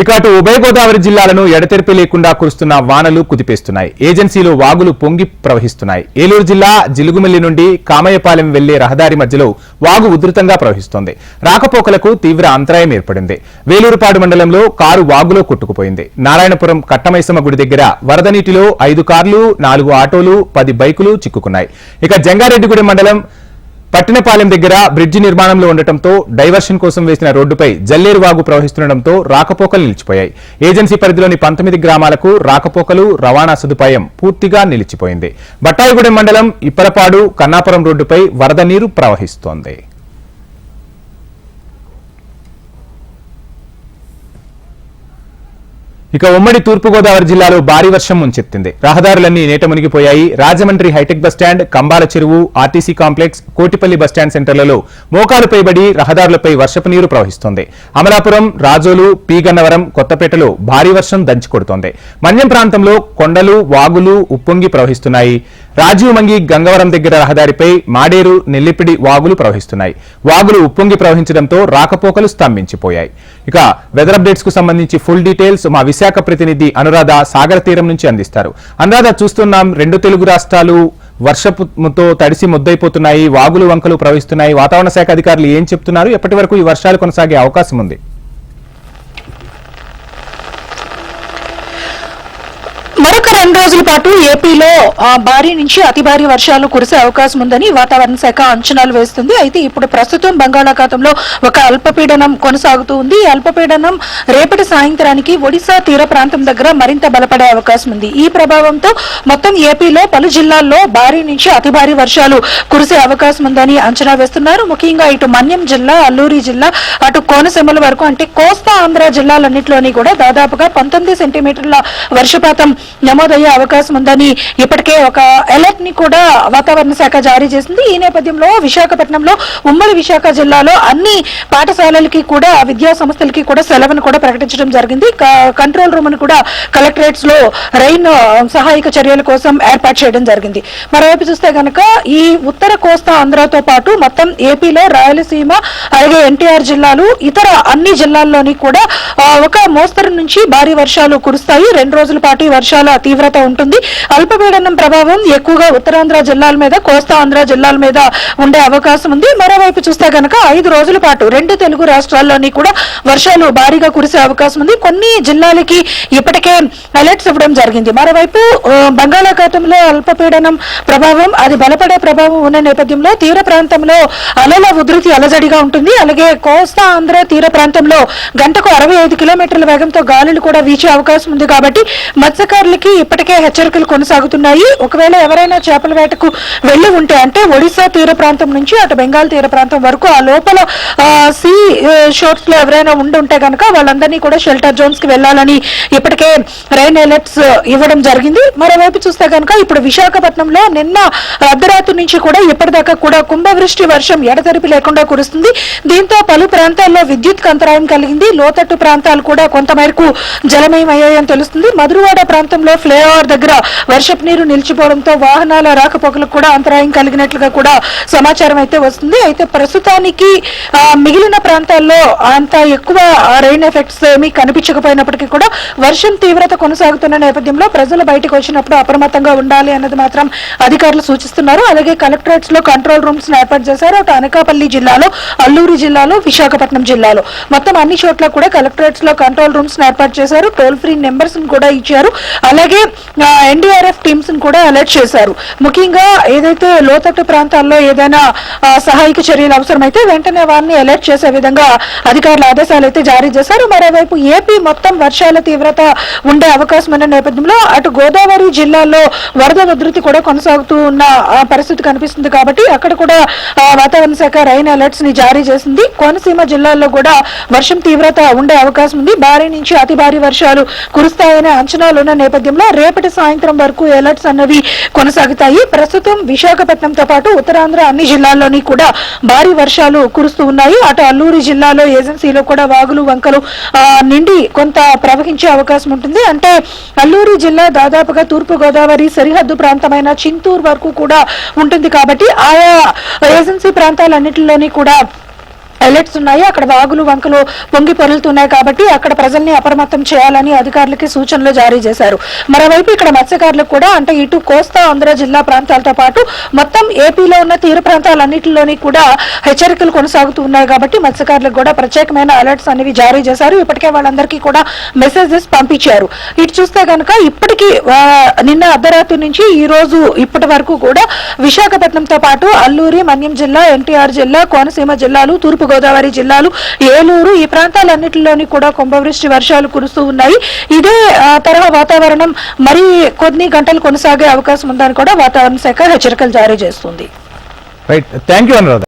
ఇక అటు ఉభయ గోదావరి జిల్లాలను ఎడతెరిపి లేకుండా కురుస్తున్న వానలు కుదిపేస్తున్నాయి. ఏజెన్సీలో వాగులు పొంగి ప్రవహిస్తున్నాయి. ఏలూరు జిల్లా జిలుగుమిల్లి నుండి కామయ్యపాలెం వెళ్ళే రహదారి మధ్యలో వాగు ఉధృతంగా ప్రవహిస్తోంది. రాకపోకలకు తీవ్ర అంతరాయం ఏర్పడింది. వేలూరుపాడు మండలంలో కారు వాగులో కొట్టుకుపోయింది. నారాయణపురం కట్టమైసమ్మ గుడి దగ్గర వరద నీటిలో ఐదు కార్లు నాలుగు ఆటోలు పది బైకులు చిక్కుకున్నాయి. ఇక జంగారెడ్డిగూడెం మండలం పట్టణపాలెం దగ్గర బ్రిడ్జి నిర్మాణంలో ఉండటంతో డైవర్షన్ కోసం వేసిన రోడ్డుపై జల్లేరు వాగు ప్రవహిస్తుండటంతో రాకపోకలు నిలిచిపోయాయి. ఏజెన్సీ పరిధిలోని పంతొమ్మిది గ్రామాలకు రాకపోకలు రవాణా సదుపాయం పూర్తిగా నిలిచిపోయింది. బట్టాయిగూడెం మండలం ఇప్పలపాడు కన్నాపురం రోడ్డుపై వరద నీరు ప్రవహిస్తోంది. ఇక ఉమ్మడి తూర్పుగోదావరి జిల్లాలో భారీ వర్షం ముంచెత్తింది. రహదారులన్నీ నేట మునిగిపోయాయి. Rajahmundry hi tech bus stand Kambala Cheruvu RTC complex Kotipalli bus stand సెంటర్లలో మోకాలు పైబడి రహదారులపై వర్షపు నీరు ప్రవహిస్తోంది. అమలాపురం రాజోలు పీగన్నవరం కొత్తపేటలో భారీ వర్షం దంచికొడుతోంది. మన్యం ప్రాంతంలో కొండలు వాగులు ఉప్పొంగి ప్రవహిస్తున్నాయి. రాజీవ్ మంగి గంగవరం దగ్గర రహదారిపై మాడేరు నెల్లిపిడి వాగులు ప్రవహిస్తున్నాయి. వాగులు ఉప్పొంగి ప్రవహించడంతో రాకపోకలు స్తంభించిపోయాయి. ఇక వెదర్ అప్డేట్స్కు సంబంధించి ఫుల్ డీటెయిల్స్ మా విశాఖ ప్రతినిధి అనురాధ సాగర తీరం నుంచి అందిస్తారు. అనురాధ చూస్తున్నాం రెండు తెలుగు రాష్ట్రాలు వర్షపుతో తడిసి ముద్దైపోతున్నాయి వాగులు వంకలు ప్రవహిస్తున్నాయి. వాతావరణ శాఖ అధికారులు ఏం చెప్తున్నారు? ఎప్పటి వరకు ఈ వర్షాలు కొనసాగే అవకాశం ఉంది? మరొక రెండు రోజుల పాటు ఏపీలో భారీ నుంచి అతి భారీ వర్షాలు కురిసే అవకాశం ఉందని వాతావరణ శాఖ అంచనాలు వేస్తుంది. అయితే ఇప్పుడు ప్రస్తుతం బంగాళాఖాతంలో ఒక అల్పపీడనం కొనసాగుతూ ఉంది. ఈ అల్పపీడనం రేపటి సాయంత్రానికి ఒడిశా తీర ప్రాంతం దగ్గర మరింత బలపడే అవకాశం ఉంది. ఈ ప్రభావంతో మొత్తం ఏపీలో పలు జిల్లాల్లో భారీ నుంచి అతి భారీ వర్షాలు కురిసే అవకాశం ఉందని అంచనా వేస్తున్నారు. ముఖ్యంగా ఇటు మన్యం జిల్లా అల్లూరి జిల్లా అటు కోనసీమల వరకు అంటే కోస్తా ఆంధ్ర జిల్లాలన్నింటిలోని కూడా దాదాపుగా పంతొమ్మిది సెంటీమీటర్ల వర్షపాతం నమోదయ్యే అవకాశం ఉందని ఇప్పటికే ఒక అలర్ట్ని కూడా వాతావరణ శాఖ జారీ చేసింది. ఈ నేపథ్యంలో విశాఖపట్నంలో ఉమ్మడి విశాఖ జిల్లాలో అన్ని పాఠశాలలకి కూడా విద్యా సంస్థలకి కూడా సెలవును కూడా ప్రకటించడం జరిగింది. కంట్రోల్ రూమ్ను కూడా కలెక్టరేట్స్లో రైన్ సహాయక చర్యల కోసం ఏర్పాటు చేయడం జరిగింది. మరోవైపు చూస్తే కనుక ఈ ఉత్తర కోస్తా ఆంధ్రతో పాటు మొత్తం ఏపీలో రాయలసీమ అలాగే ఎన్టీఆర్ జిల్లాలు ఇతర అన్ని జిల్లాల్లోని కూడా ఒక మోస్తరు నుంచి భారీ వర్షాలు కురుస్తాయి. రెండు రోజుల పాటు ఈ వర్షాలు తీవ్రత ఉంటుంది. అల్పపీడనం ప్రభావం ఎక్కువగా ఉత్తరాంధ్ర జిల్లాల మీద కోస్తా ఆంధ్ర జిల్లాల మీద ఉండే అవకాశం ఉంది. మరోవైపు చూస్తే గనక ఐదు రోజుల పాటు రెండు తెలుగు రాష్ట్రాల్లోని కూడా వర్షాలు భారీగా కురిసే అవకాశం ఉంది. కొన్ని జిల్లాలకి ఇప్పటికే అలర్ట్స్ ఇవ్వడం జరిగింది. మరోవైపు బంగాళాఖాతంలో అల్పపీడనం ప్రభావం అది బలపడే ప్రభావం ఉన్న నేపథ్యంలో తీర ప్రాంతంలో అలల ఉధృతి అలజడిగా ఉంటుంది. అలాగే కోస్తా ఆంధ్ర తీర ప్రాంతంలో గంటకు అరవై ఐదు కిలోమీటర్ల వేగంతో గాలులు కూడా వీచే అవకాశం ఉంది కాబట్టి అధికారులకి ఇప్పటికే హెచ్చరికలు కొనసాగుతున్నాయి. ఒకవేళ ఎవరైనా చేపల వేటకు వెళ్ళి ఉంటే అంటే ఒడిశా తీర ప్రాంతం నుంచి అటు బెంగాల్ తీర ప్రాంతం వరకు ఆ లోపల సీ షోర్స్లో ఎవరైనా ఉండి ఉంటే గనక వాళ్ళందరినీ కూడా షెల్టర్ జోన్స్కి వెళ్ళాలని ఇప్పటికే రైన్ అలర్ట్స్ ఇవ్వడం జరిగింది. మరోవైపు చూస్తే కనుక ఇప్పుడు విశాఖపట్నంలో నిన్న అర్ధరాత్రి నుంచి కూడా ఇప్పటిదాకా కూడా కుంభవృష్టి వర్షం ఎడతెరిపి లేకుండా కురుస్తుంది. దీంతో పలు ప్రాంతాల్లో విద్యుత్ అంతరాయం కలిగింది. లోతట్టు ప్రాంతాలు కూడా కొంతమేరకు జలమయం అయ్యాయని తెలుస్తుంది. మధురవాడ ప్రాంతంలో ఫ్లైఓవర్ దగ్గర వర్షపు నీరు నిలిచిపోవడంతో వాహనాల రాకపోకలకు కూడా అంతరాయం కలిగినట్లుగా కూడా సమాచారం అయితే వస్తుంది. అయితే ప్రస్తుతానికి మిగిలిన ప్రాంతాల్లో అంత ఎక్కువ రెయిన్ ఎఫెక్ట్స్ ఏమీ కనిపించకపోయినప్పటికీ కూడా వర్షం తీవ్రత కొనసాగుతున్న నేపథ్యంలో ప్రజలు బయటకు వచ్చినప్పుడు అప్రమత్తంగా ఉండాలి అన్నది మాత్రం అధికారులు సూచిస్తున్నారు. అలాగే కలెక్టరేట్స్లో కంట్రోల్ రూమ్స్ ఏర్పాటు చేశారు. అటు అనకాపల్లి జిల్లాలో అల్లూరు జిల్లాలో విశాఖపట్నం జిల్లాలో. మొత్తం అన్ని చోట్ల కూడా కలెక్టరేట్స్లో కంట్రోల్ రూమ్స్ ఏర్పాటు చేశారు. టోల్ ఫ్రీ నెంబర్స్ కూడా ఇచ్చారు. అలాగే ఎన్డీఆర్ఎఫ్ టీమ్స్ కూడా అలర్ట్ చేశారు. ముఖ్యంగా ఏదైతే లోతట్టు ప్రాంతాల్లో ఏదైనా సహాయక చర్యలు అవసరమైతే వెంటనే వారిని అలర్ట్ చేసే విధంగా అధికారుల ఆదేశాలు అయితే జారీ చేశారు. మరోవైపు ఏపీ మొత్తం వర్షాల తీవ్రత ఉండే అవకాశం ఉన్న నేపథ్యంలో అటు గోదావరి జిల్లాలో వరద ఉధృతి కూడా కొనసాగుతూ ఉన్న పరిస్థితి కనిపిస్తుంది కాబట్టి అక్కడ కూడా వాతావరణ శాఖ రైన్ అలర్ట్స్ని జారీ చేసింది. కోనసీమ జిల్లాల్లో కూడా వర్షం తీవ్రత ఉండే అవకాశం ఉంది. భారీ నుంచి అతి భారీ వర్షాలు కురుస్తాయనే అంచనాలు ఉన్న నేపథ్యంలో రేపటి సాయంత్రం వరకు అలర్ట్స్ అన్నవి కొనసాగుతాయి. ప్రస్తుతం విశాఖపట్నంతో పాటు ఉత్తరాంధ్ర అన్ని జిల్లాల్లోని కూడా భారీ వర్షాలు కురుస్తూ ఉన్నాయి. అటు అల్లూరి జిల్లాలో ఏజెన్సీలో కూడా వాగులు వంకలు నిండి కొంత ప్రవహించే అవకాశం ఉంటుంది. అంటే అల్లూరి జిల్లా దాదాపుగా తూర్పు గోదావరి సరిహద్దు ప్రాంతమైన చింతూరు వరకు కూడా ఉంటుంది కాబట్టి ఆయా ఏజెన్సీ ప్రాంతాలన్నింటిలోని కూడా అలర్ట్స్ ఉన్నాయి. అక్కడ వాగులు వంకలు పొంగి పొరులుతున్నాయి కాబట్టి అక్కడ ప్రజల్ని అప్రమత్తం చేయాలని అధికారులకి సూచనలు జారీ చేశారు. మరోవైపు ఇక్కడ మత్స్యకారులకు కూడా అంటే ఇటు కోస్తా ఆంధ్ర జిల్లా ప్రాంతాలతో పాటు మొత్తం ఏపీలో ఉన్న తీర ప్రాంతాలన్నింటిలోని కూడా హెచ్చరికలు కొనసాగుతూ ఉన్నాయి కాబట్టి మత్స్యకారులకు కూడా ప్రత్యేకమైన అలర్ట్స్ అనేవి జారీ చేశారు. ఇప్పటికే వాళ్ళందరికీ కూడా మెసేజెస్ పంపించారు. ఇటు చూస్తే కనుక ఇప్పటికీ నిన్న అర్ధరాత్రి నుంచి ఈ రోజు ఇప్పటి వరకు కూడా విశాఖపట్నంతో పాటు అల్లూరి మన్యం జిల్లా ఎన్టీఆర్ జిల్లా కోనసీమ జిల్లాలు తూర్పు గోదావరి జిల్లాలు ఏలూరు ఈ ప్రాంతాలన్నింటిలోని కూడా కుంభవృష్టి వర్షాలు కురుస్తూ ఉన్నాయి. ఇదే తరహా వాతావరణం మరి కొన్ని గంటలు కొనసాగే అవకాశం ఉందని కూడా వాతావరణ శాఖ హెచ్చరికలు జారీ చేస్తుంది. Right thank you Anuradha